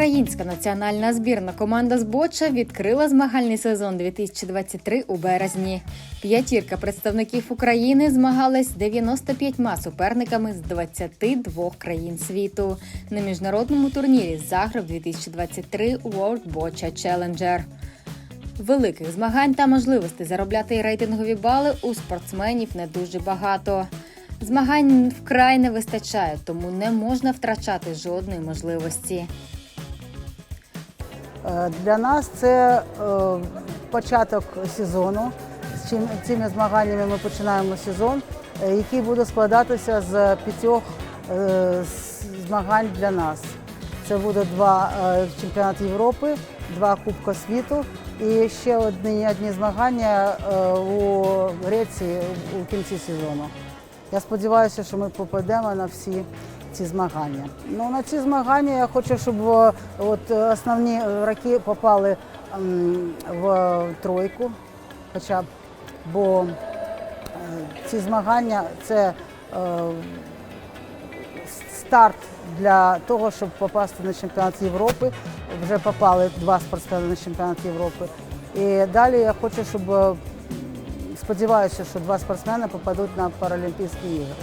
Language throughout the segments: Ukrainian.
Українська національна збірна команда з Боча відкрила змагальний сезон 2023 у березні. П'ятірка представників України змагались з 95 суперниками з 22 країн світу на міжнародному турнірі Загреб 2023 World Boccia Challenger. Великих змагань та можливостей заробляти рейтингові бали у спортсменів не дуже багато. Змагань вкрай не вистачає, тому не можна втрачати жодної можливості. Е, Для нас це е, початок сезону. З цими змаганнями ми починаємо сезон, е, який буде складатися з п'ятьох змагань для нас. Це буде два чемпіонати Європи, два Кубка світу і ще одні, одні змагання у Греції у кінці сезону. Я сподіваюся, що ми попадемо на всі ці змагання. Ну, на ці змагання я хочу, щоб е, от, е, основні роки попали в тройку, хоча б, бо е, ці змагання це е, старт для того, щоб попасти на чемпіонат Європи. Вже попали два спортсмени на чемпіонат Європи. І далі я хочу, щоб е, сподіваюся, що два спортсмени попадуть на Паралімпійські ігри.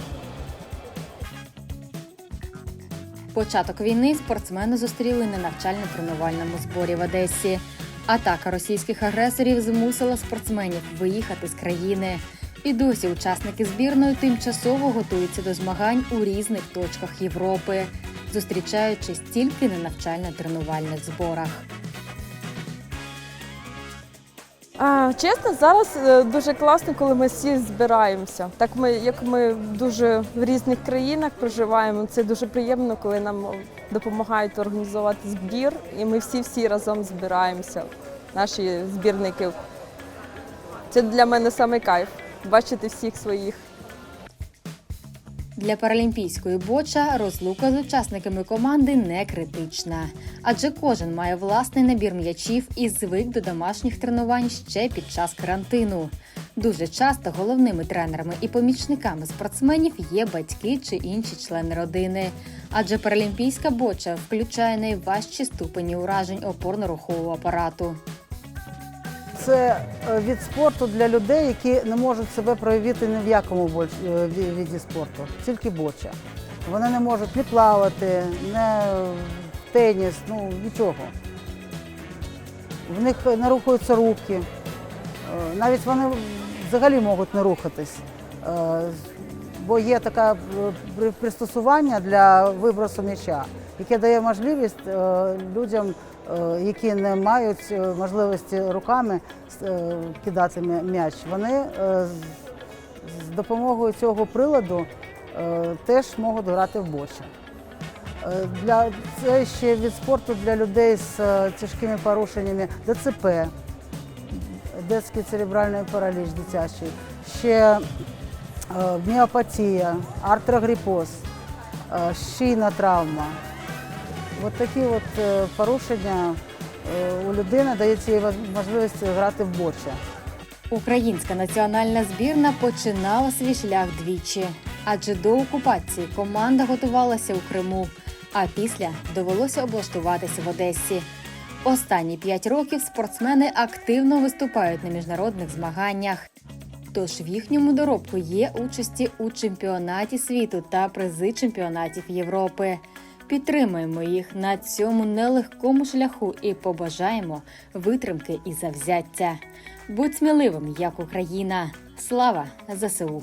Початок війни спортсмени зустріли на навчально-тренувальному зборі в Одесі. Атака російських агресорів змусила спортсменів виїхати з країни. І досі учасники збірної тимчасово готуються до змагань у різних точках Європи, зустрічаючись тільки на навчально-тренувальних зборах. Чесно, зараз е, дуже класно, коли ми всі збираємося. Так ми, як ми дуже в різних країнах проживаємо, це дуже приємно, коли нам допомагають організувати збір, і ми всі всі разом збираємося, наші збірники. Це для мене саме кайф бачити всіх своїх. Для паралімпійської боча розлука з учасниками команди не критична, адже кожен має власний набір м'ячів і звик до домашніх тренувань ще під час карантину. Дуже часто головними тренерами і помічниками спортсменів є батьки чи інші члени родини, адже паралімпійська боча включає найважчі ступені уражень опорно-рухового апарату. Це е, від спорту для людей, які не можуть себе проявити ні в якому е, віді спорту, тільки боча. Вони не можуть ні плавати, в теніс, ну нічого. В них не рухаються руки. Е, Навіть вони взагалі можуть не рухатись. Бо є таке при- пристосування для вибросу м'яча, яке дає можливість людям, які не мають е, можливості руками е, кидати м'яч, вони е, з- допомогою цього приладу е, теж можуть грати в боча. Е, Для це ще від спорту для людей з е, тяжкими порушеннями ДЦП, детський церебральний параліч дитячий, ще е, міопатія, артрогрипоз, е, шийна травма. От такі от е, порушення е, у людини дається їй можливість грати в боча. Українська національна збірна починала свій шлях двічі, адже до окупації команда готувалася у Криму, а після довелося облаштуватися в Одесі. Останні п'ять років спортсмени активно виступають на міжнародних змаганнях. Тож в їхньому доробку є участі у чемпіонаті світу та призи чемпіонатів Європи. Підтримаємо їх на цьому нелегкому шляху і побажаємо витримки і завзяття. Будь сміливим, як Україна. Слава ЗСУ!